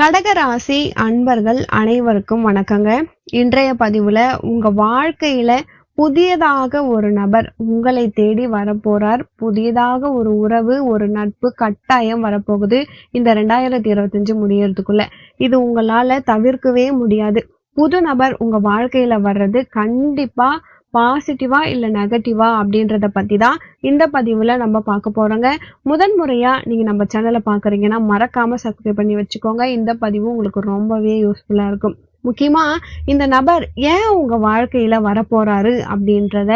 கடகராசி அன்பர்கள் அனைவருக்கும் வணக்கங்க. இன்றைய பதிவுல உங்க வாழ்க்கையில புதியதாக ஒரு நபர் உங்களை தேடி வரப்போறார். புதியதாக ஒரு உறவு ஒரு நட்பு கட்டாயம் வரப்போகுது இந்த ரெண்டாயிரத்தி இருபத்தஞ்சு முடியறதுக்குள்ள. இது உங்களால தவிர்க்கவே முடியாது. புது நபர் உங்க வாழ்க்கையில வர்றது கண்டிப்பா பாசிட்டிவா இல்ல நெகட்டிவா அப்படின்றத பற்றி தான் இந்த பதிவுல நம்ம பார்க்க போறோங்க. முதன் முறையா நீங்க நம்ம சேனலை பாக்குறீங்கன்னா மறக்காம சப்ஸ்கிரைப் பண்ணி வச்சுக்கோங்க. இந்த பதிவு உங்களுக்கு ரொம்பவே யூஸ்ஃபுல்லா இருக்கும். முக்கியமா இந்த நபர் ஏன் உங்க வாழ்க்கையில வரப்போறாரு அப்படின்றத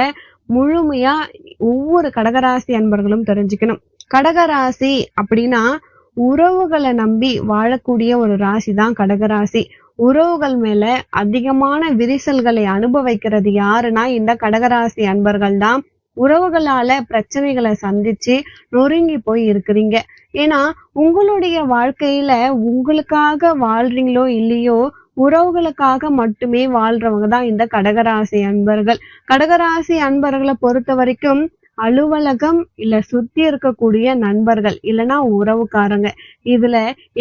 முழுமையா ஒவ்வொரு கடகராசி அன்பர்களும் தெரிஞ்சுக்கணும். கடகராசி அப்படின்னா உறவுகளை நம்பி வாழக்கூடிய ஒரு ராசி தான் கடகராசி. உறவுகள் மேல அதிகமான விரிசல்களை அனுபவிக்கிறது யாருன்னா இந்த கடகராசி அன்பர்கள் தான். உறவுகளால பிரச்சனைகளை சந்திச்சு நொறுங்கி போய் இருக்கிறீங்க. ஏன்னா உங்களுடைய வாழ்க்கையில உங்களுக்காக வாழ்றீங்களோ இல்லையோ உறவுகளுக்காக மட்டுமே வாழ்றவங்க தான் இந்த கடகராசி அன்பர்கள். கடகராசி அன்பர்களை பொறுத்த வரைக்கும் அலுவலகம் இல்ல சுத்தி இருக்கக்கூடிய நண்பர்கள் இல்லைன்னா உறவுக்காரங்க இதுல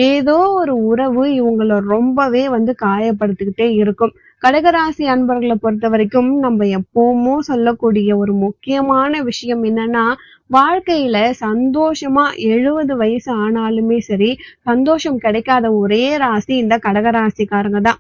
ஏதோ ஒரு உறவு இவங்கள ரொம்பவே வந்து காயப்படுத்திக்கிட்டே இருக்கும். கடகராசி அன்பர்களை பொறுத்த வரைக்கும் நம்ம எப்பவுமோ சொல்லக்கூடிய ஒரு முக்கியமான விஷயம் என்னன்னா வாழ்க்கையில சந்தோஷமா எழுபது வயசு ஆனாலுமே சரி சந்தோஷம் கிடைக்காத ஒரே ராசி இந்த கடகராசிக்காரங்க தான்.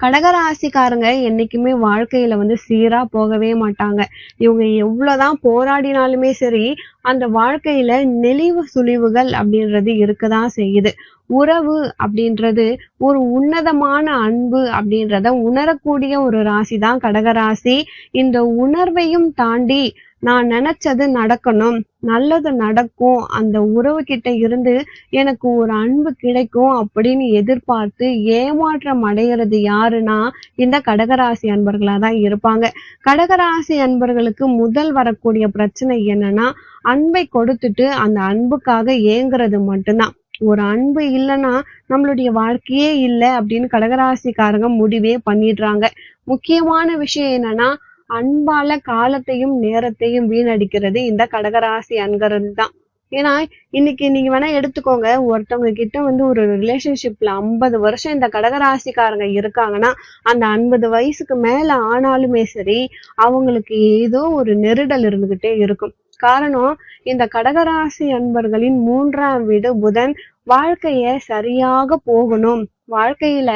கடகராசிக்காரங்க என்னைக்குமே வாழ்க்கையில வந்து சீரா போகவே மாட்டாங்க. இவங்க எவ்வளவுதான் போராடினாலுமே சரி அந்த வாழ்க்கையில நெளிவு சுழிவுகள் அப்படின்றது இருக்கதான் செய்யுது. உறவு அப்படின்றது ஒரு உன்னதமான அன்பு அப்படின்றத உணரக்கூடிய ஒரு ராசி தான் கடகராசி. இந்த உணர்வையும் தாண்டி நான் நினைச்சது நடக்கணும் நல்லது நடக்கும் அந்த உறவு கிட்ட இருந்து எனக்கு ஒரு அன்பு கிடைக்கும் அப்படின்னு எதிர்பார்த்து ஏமாற்றம் அடைகிறது யாருன்னா இந்த கடகராசி அன்பர்களா தான் இருப்பாங்க. கடகராசி அன்பர்களுக்கு முதல் வரக்கூடிய பிரச்சனை என்னன்னா அன்பை கொடுத்துட்டு அந்த அன்புக்காக ஏங்குறது மட்டும்தான். ஒரு அன்பு இல்லைன்னா நம்மளுடைய வாழ்க்கையே இல்லை அப்படின்னு கடகராசிக்காரங்க முடிவே பண்ணிடுறாங்க. முக்கியமான விஷயம் என்னன்னா அன்பால காலத்தையும் நேரத்தையும் வீணடிக்கிறது இந்த கடகராசி அன்கரன் தான் ஏன்னா இன்னைக்கு நீங்க வேணா எடுத்துக்கோங்க ஒருத்தவங்க கிட்ட வந்து ஒரு ரிலேஷன்ஷிப்ல ஐம்பது வருஷம் இந்த கடகராசிக்காரங்க இருக்காங்கன்னா அந்த ஐம்பது வயசுக்கு மேல ஆனாலுமே சரி அவங்களுக்கு ஏதோ ஒரு நெருடல் இருந்துகிட்டே இருக்கும். காரணம் இந்த கடகராசி அன்பர்களின் மூன்றாம் வீடு புதன். வாழ்க்கைய சரியாக போகணும். வாழ்க்கையில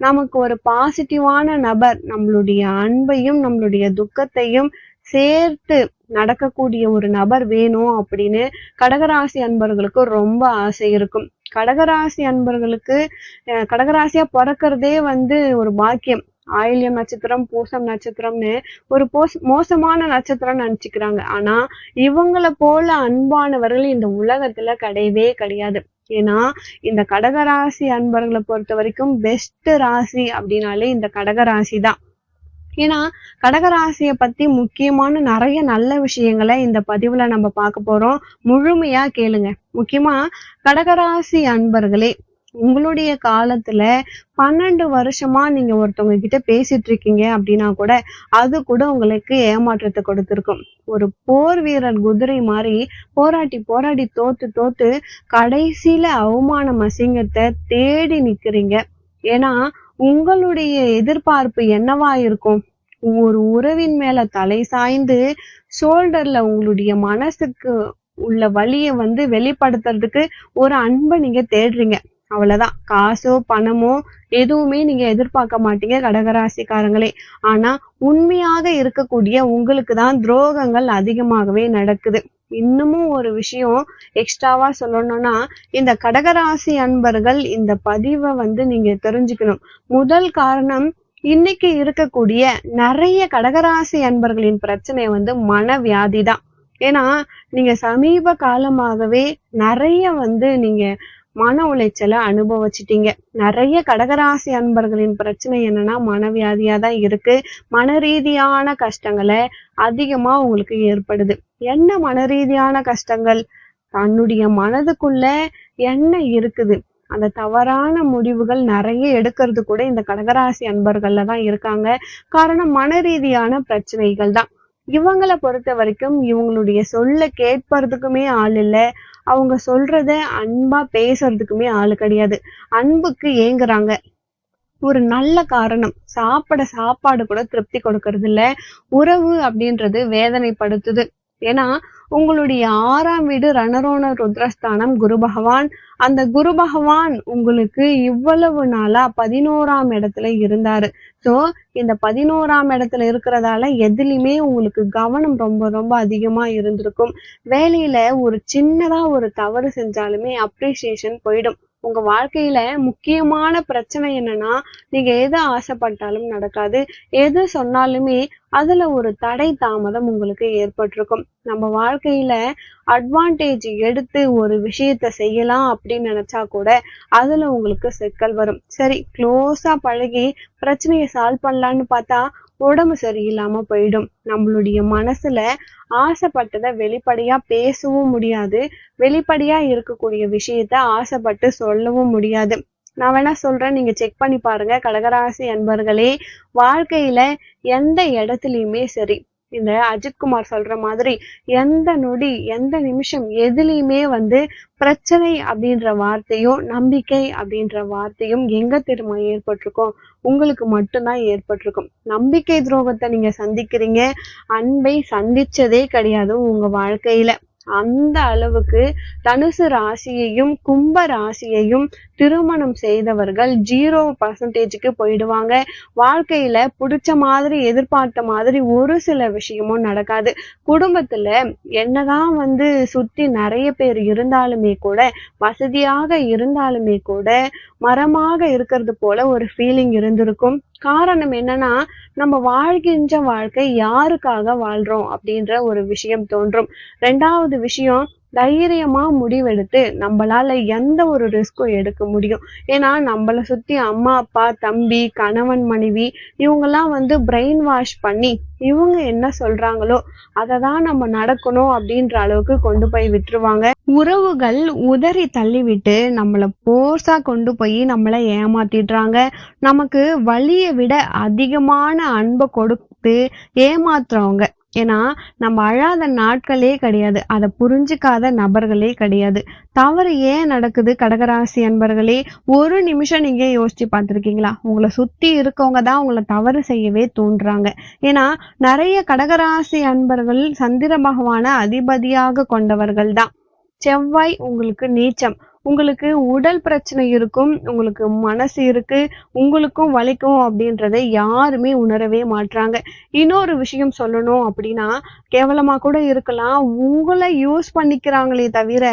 நமக்கு ஒரு பாசிட்டிவான நபர் நம்மளுடைய அன்பையும் நம்மளுடைய துக்கத்தையும் சேர்த்து நடக்கக்கூடிய ஒரு நபர் வேணும் அப்படின்னு கடகராசி அன்பர்களுக்கு ரொம்ப ஆசை இருக்கும். கடகராசி அன்பர்களுக்கு கடகராசியா பிறக்கிறதே வந்து ஒரு பாக்கியம். ஆயில்யம் நட்சத்திரம் பூசம் நட்சத்திரம்னு ஒரு போஸ் மோசமான நட்சத்திரம் நினைச்சுக்கிறாங்க. ஆனா இவங்கள போல அன்பானவர்கள் இந்த உலகத்துல கிடையவே கிடையாது. ஏன்னா இந்த கடகராசி அன்பர்களை பொறுத்த வரைக்கும் பெஸ்ட் ராசி அப்படின்னாலே இந்த கடகராசி தான். ஏன்னா கடகராசியை பத்தி முக்கியமான நிறைய நல்ல விஷயங்களை இந்த பதிவுல நம்ம பார்க்க போறோம். முழுமையா கேளுங்க. முக்கியமா கடகராசி அன்பர்களே உங்களுடைய காலத்துல பன்னெண்டு வருஷமா நீங்க ஒருத்தவங்க கிட்ட பேசிட்டு இருக்கீங்க அப்படின்னா கூட அது கூட உங்களுக்கு ஏமாற்றத்தை கொடுத்துருக்கும். ஒரு போர் வீரர் குதிரை மாதிரி போராட்டி போராடி தோத்து தோத்து கடைசியில அவமானம் அசிங்கத்தை தேடி நிக்கிறீங்க. ஏன்னா உங்களுடைய எதிர்பார்ப்பு என்னவா இருக்கும்? ஒரு உறவின் மேல தலை சாய்ந்து ஷோல்டர்ல உங்களுடைய மனசுக்கு உள்ள வழியை வந்து வெளிப்படுத்துறதுக்கு ஒரு அன்பை நீங்க தேடுறீங்க. அவ்வளவுதான். காசோ பணமோ எதுவுமே நீங்க எதிர்பார்க்க மாட்டீங்க கடகராசிக்காரங்களே. ஆனா உண்மையாக இருக்கக்கூடிய உங்களுக்கு தான் துரோகங்கள் அதிகமாகவே நடக்குது. இன்னமும் ஒரு விஷயம் எக்ஸ்ட்ராவா சொல்லணும்னா இந்த கடகராசி அன்பர்கள் இந்த பதிவை வந்து நீங்க தெரிஞ்சுக்கணும். முதல் காரணம் இன்னைக்கு இருக்கக்கூடிய நிறைய கடகராசி அன்பர்களின் பிரச்சனை வந்து மனவியாதி தான் ஏன்னா நீங்க சமீப காலமாகவே நிறைய வந்து நீங்க மன உளைச்சலை அனுபவிச்சிட்டீங்க. நிறைய கடகராசி அன்பர்களின் பிரச்சனை என்னன்னா மனவியாதியா தான் இருக்கு. மன ரீதியான கஷ்டங்களை அதிகமா உங்களுக்கு ஏற்படுது. என்ன மன ரீதியான கஷ்டங்கள்? தன்னுடைய மனதுக்குள்ள என்ன இருக்குது? அந்த தவறான முடிவுகள் நிறைய எடுக்கிறது கூட இந்த கடகராசி அன்பர்கள்ல தான் இருக்காங்க. காரணம் மன ரீதியான பிரச்சனைகள் தான். இவங்களை பொறுத்த வரைக்கும் இவங்களுடைய சொல்ல கேட்பறதுக்குமே ஆள் இல்லை. அவங்க சொல்றத அன்பா பேசுறதுக்குமே ஆளு கிடையாது. அன்புக்கு ஏங்குறாங்க. ஒரு நல்ல காரணம். சாப்பிட சாப்பாடு கூட திருப்தி கொடுக்கறது இல்ல உறவு அப்படின்றது வேதனைப்படுத்துது. ஏன்னா உங்களுடைய ஆறாம் வீடு ரணரோண ருத்ரஸ்தானம் குரு பகவான். அந்த குரு பகவான் உங்களுக்கு இவ்வளவு நாளா பதினோராம் இடத்துல இருந்தாரு. ஸோ இந்த பதினோராம் இடத்துல இருக்கிறதால எதுலையுமே உங்களுக்கு கவனம் ரொம்ப ரொம்ப அதிகமா இருந்திருக்கும். வேலையில ஒரு சின்னதா ஒரு தவறு செஞ்சாலுமே அப்ரிசியேஷன் போயிடும். உங்க வாழ்க்கையில முக்கியமான பிரச்சனை என்னன்னா நீங்க எதை ஆசைப்பட்டாலும் நடக்காது. எது சொன்னாலுமே அதுல ஒரு தடை தாமதம் உங்களுக்கு ஏற்பட்டிருக்கும். நம்ம வாழ்க்கையில அட்வான்டேஜ் எடுத்து ஒரு விஷயத்த செய்யலாம் அப்படின்னு நினைச்சா கூட அதுல உங்களுக்கு சிக்கல் வரும். சரி க்ளோஸா பழகி பிரச்சனையை சால்வ் பண்ணலான்னு பார்த்தா உடம்பு சரியில்லாம போயிடும். நம்மளுடைய மனசுல ஆசைப்பட்டதை வெளிப்படையா பேசவும் முடியாது. வெளிப்படையா இருக்கக்கூடிய விஷயத்த ஆசைப்பட்டு சொல்லவும் முடியாது. நான் வேணா சொல்றேன். நீங்க செக் பண்ணி பாருங்க. கடகராசி அன்பர்களே வாழ்க்கையில எந்த இடத்துலயுமே சரி. இந்த அஜித்குமார் சொல்ற மாதிரி எந்த நொடி எந்த நிமிஷம் எதுலையுமே வந்து பிரச்சனை அப்படின்ற வார்த்தையும் நம்பிக்கை அப்படின்ற வார்த்தையும் எங்க திரும்ப ஏற்பட்டிருக்கும்? உங்களுக்கு மட்டும்தான் ஏற்பட்டிருக்கும். நம்பிக்கை துரோகத்தை நீங்க சந்திக்கிறீங்க. அன்பை சந்திச்சதே கிடையாது உங்க வாழ்க்கையில. அந்த அளவுக்கு தனுசு ராசியையும் கும்ப ராசியையும் திருமணம் செய்தவர்கள் ஜீரோ பர்சன்டேஜுக்கு போயிடுவாங்க. வாழ்க்கையில பிடிச்ச மாதிரி எதிர்பார்த்த மாதிரி ஒரு சில விஷயமும் நடக்காது. குடும்பத்துல என்னதான் வந்து சுத்தி நிறைய பேர் இருந்தாலுமே கூட வசதியாக இருந்தாலுமே கூட மரமாக இருக்கிறது போல ஒரு ஃபீலிங் இருந்திருக்கும். காரணம் என்னன்னா நம்ம வாழ்கின்ற வாழ்க்கை யாருக்காக வாழ்றோம் அப்படின்ற ஒரு விஷயம் தோன்றும். ரெண்டாவது விஷயம் தைரியமா முடிவெடுத்து நம்மளால எந்த ஒரு ரிஸ்க்கும் எடுக்க முடியும். ஏன்னா நம்மள சுத்தி அம்மா அப்பா தம்பி கணவன் மனைவி இவங்கெல்லாம் வந்து பிரெயின் வாஷ் பண்ணி இவங்க என்ன சொல்றாங்களோ அதை தான் நம்ம நடக்கணும் அப்படின்ற அளவுக்கு கொண்டு போய் விட்டுருவாங்க. உறவுகள் உதறி தள்ளிவிட்டு நம்மள போர்ஸா கொண்டு போய் நம்மள ஏமாத்திடுறாங்க. நமக்கு வழியை விட அதிகமான அன்பை கொடுத்து ஏமாத்துறவங்க ஏன்னா நம்ம அழாத நாட்களே கிடையாது. அதை புரிஞ்சுக்காத நபர்களே கிடையாது. தவறு ஏன் நடக்குது கடகராசி அன்பர்களே? ஒரு நிமிஷம் நீங்க யோசிச்சு பார்த்துருக்கீங்களா? உங்களை சுத்தி இருக்கவங்க தான் உங்களை தவறு செய்யவே தோன்றாங்க ஏன்னா நிறைய கடகராசி அன்பர்கள் சந்திர பகவான அதிபதியாக கொண்டவர்கள் தான். செவ்வாய் உங்களுக்கு நீச்சம். உங்களுக்கு உடல் பிரச்சனை இருக்கும் உங்களுக்கு மனசு இருக்கு உங்களுக்கும் வலிக்கும் அப்படின்றத யாருமே உணரவே மாட்றாங்க. இன்னொரு விஷயம் சொல்லணும் அப்படின்னா கேவலமா கூட இருக்கலாம் உங்களை யூஸ் பண்ணிக்கிறாங்களே தவிர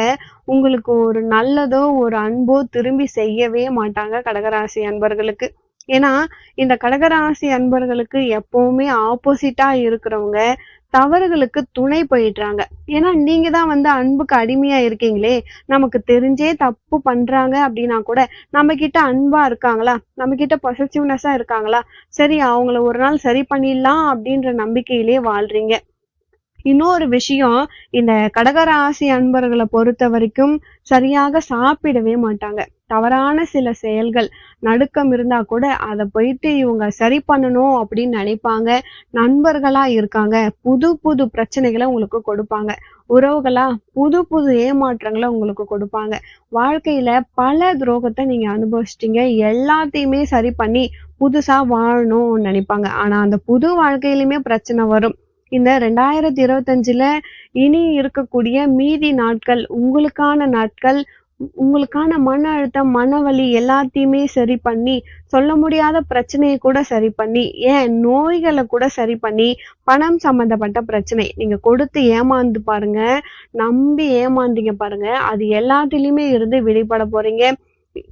உங்களுக்கு ஒரு நல்லதோ ஒரு அன்போ திரும்பி செய்யவே மாட்டாங்க கடகராசி அன்பர்களுக்கு. ஏன்னா இந்த கடகராசி அன்பர்களுக்கு எப்பவுமே ஆப்போசிட்டா இருக்கிறவங்க தவறுகளுக்கு துணை போயிடுறாங்க. ஏன்னா நீங்க தான் வந்து அன்புக்கு அடிமையா இருக்கீங்களே நமக்கு தெரிஞ்சே தப்பு பண்றாங்க அப்படின்னா கூட நம்ம கிட்ட அன்பா இருக்காங்களா? நம்ம கிட்ட பொசசிவ்னஸா இருக்காங்களா? சரி அவங்கள ஒரு நாள் சரி பண்ணிடலாம் அப்படின்ற நம்பிக்கையிலே வாழ்றீங்க. இன்னொரு விஷயம் இந்த கடகராசி அன்பர்களை பொறுத்த வரைக்கும் சரியாக சாப்பிடவே மாட்டாங்க. தவறான சில செயல்கள் நடுக்கம் இருந்தா கூட அதை போயிட்டு இவங்க சரி பண்ணணும் அப்படின்னு நினைப்பாங்க. நண்பர்களா இருக்காங்க. புது புது பிரச்சனைகளை உங்களுக்கு கொடுப்பாங்க. உறவுகளா புது புது ஏமாற்றங்களை உங்களுக்கு கொடுப்பாங்க. வாழ்க்கையில பல துரோகத்தை நீங்க அனுபவிச்சிட்டீங்க. எல்லாத்தையுமே சரி பண்ணி புதுசா வாழணும்னு நினைப்பாங்க. ஆனா அந்த புது வாழ்க்கையிலுமே பிரச்சனை வரும். இந்த ரெண்டாயிரத்தி இருபத்தஞ்சில் இனி இருக்கக்கூடிய மீதி நாட்கள் உங்களுக்கான நாட்கள் உங்களுக்கான மன அழுத்தம் மனவலி எல்லாத்தையுமே சரி பண்ணி சொல்ல முடியாத பிரச்சனையை கூட சரி பண்ணி ஏன் நோய்களை கூட சரி பண்ணி பணம் சம்பந்தப்பட்ட பிரச்சனை. நீங்க கொடுத்து ஏமாந்து பாருங்க நம்பி ஏமாந்தீங்க பாருங்க அது எல்லாத்துலயுமே இருந்து விடுபட போறீங்க.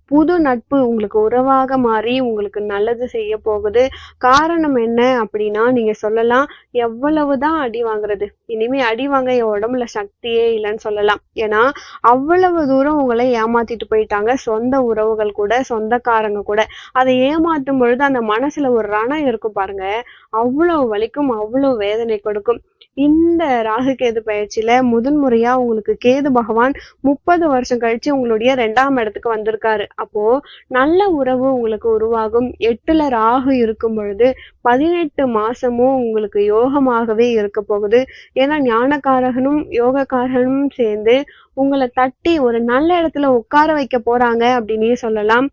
புது நட்பு உங்களுக்கு உறவாக மாறி உங்களுக்கு நல்லது செய்ய போகுது. காரணம் என்ன அப்படின்னா நீங்க சொல்லலாம் எவ்வளவுதான் அடி வாங்குறது. இனிமே அடி வாங்க என் உடம்புல சக்தியே இல்லைன்னு சொல்லலாம். ஏன்னா அவ்வளவு தூரம் உங்களை ஏமாத்திட்டு போயிட்டாங்க. சொந்த உறவுகள் கூட சொந்தக்காரங்க கூட. அதை ஏமாத்தும் பொழுது அந்த மனசுல ஒரு ரணம் இருக்கும் பாருங்க. அவ்வளவு வலிக்கும் அவ்வளவு வேதனை கொடுக்கும். இந்த ராகு கேது பயிற்சியில முதன் முறையா உங்களுக்கு கேது பகவான் முப்பது வருஷம் கழிச்சு உங்களுடைய ரெண்டாம் இடத்துக்கு வந்திருக்காரு. இருக்காரு. அப்போ நல்ல உறவு உங்களுக்கு உருவாகும். எட்டுல ராகு இருக்கும் பொழுது பதினெட்டு மாசமும் உங்களுக்கு யோகமாகவே இருக்க போகுது. ஏன்னா ஞானக்காரகனும் யோகக்காரகனும் சேர்ந்து உங்களை தட்டி ஒரு நல்ல இடத்துல உட்கார வைக்க போறாங்க அப்படின்னே சொல்லலாம்.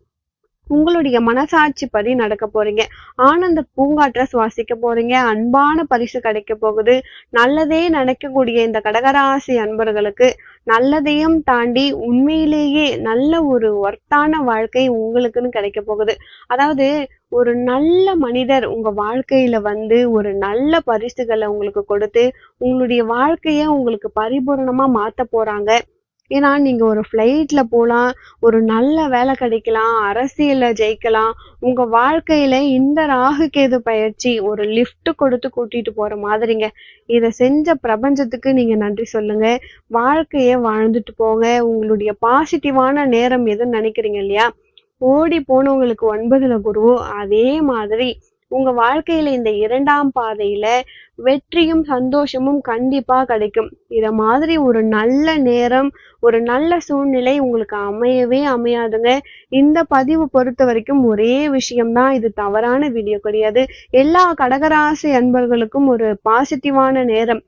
உங்களுடைய மனசாட்சி படி நடக்க போறீங்க. ஆனந்த பூங்காற்ற சுவாசிக்க போறீங்க. அன்பான பரிசு கிடைக்க போகுது. நல்லதே நினைக்கக்கூடிய இந்த கடகராசி அன்பர்களுக்கு நல்லதையும் தாண்டி உண்மையிலேயே நல்ல ஒரு ஒர்த்தான வாழ்க்கை உங்களுக்குன்னு கிடைக்க போகுது. அதாவது ஒரு நல்ல மனிதர் உங்க வாழ்க்கையில வந்து ஒரு நல்ல பரிசுகளை உங்களுக்கு கொடுத்து உங்களுடைய வாழ்க்கைய உங்களுக்கு பரிபூரணமா மாத்த போறாங்க. ஏன்னா நீங்கள் ஒரு ஃப்ளைட்டில் போகலாம் ஒரு நல்ல வேலை கிடைக்கலாம் அரசியலில் ஜெயிக்கலாம் உங்கள் வாழ்க்கையில் இந்த ராகு பயிற்சி ஒரு லிஃப்ட் கொடுத்து கூட்டிகிட்டு போகிற மாதிரிங்க. இதை செஞ்ச பிரபஞ்சத்துக்கு நீங்கள் நன்றி சொல்லுங்கள் வாழ்க்கையை வாழ்ந்துட்டு போங்க. உங்களுடைய பாசிட்டிவான நேரம் எதுன்னு நினைக்கிறீங்க இல்லையா? ஓடி போனவங்களுக்கு ஒன்பதுல குருவோ அதே மாதிரி உங்க வாழ்க்கையில இந்த இரண்டாம் பாதையில வெற்றியும் சந்தோஷமும் கண்டிப்பா கிடைக்கும். இத மாதிரி ஒரு நல்ல நேரம் ஒரு நல்ல சூழ்நிலை உங்களுக்கு அமையவே அமையாதுங்க. இந்த பதிவு பொறுத்த வரைக்கும் ஒரே விஷயம்தான். இது தவறான வீடியோ கிடையாது. எல்லா கடகராசி அன்பர்களுக்கும் ஒரு பாசிட்டிவான நேரம்.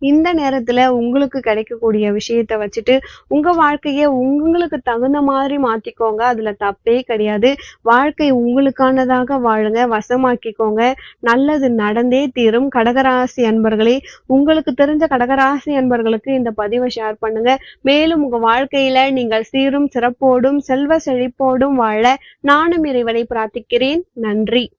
இந்த நேரத்துல உங்களுக்கு கிடைக்கக்கூடிய விஷயத்த வச்சுட்டு உங்க வாழ்க்கைய உங்களுக்கு தகுந்த மாதிரி மாத்திக்கோங்க. அதுல தப்பே கிடையாது. வாழ்க்கை உங்களுக்கானதாக வாழுங்க. வசமாக்கிக்கோங்க. நல்லது நடந்தே தீரும். கடகராசி அன்பர்களே உங்களுக்கு தெரிஞ்ச கடகராசி அன்பர்களுக்கு இந்த பதிவை ஷேர் பண்ணுங்க. மேலும் உங்க வாழ்க்கையில நீங்கள் சீரும் சிறப்போடும் செல்வ செழிப்போடும் வாழ நானும் இறைவனை பிரார்த்திக்கிறேன். நன்றி.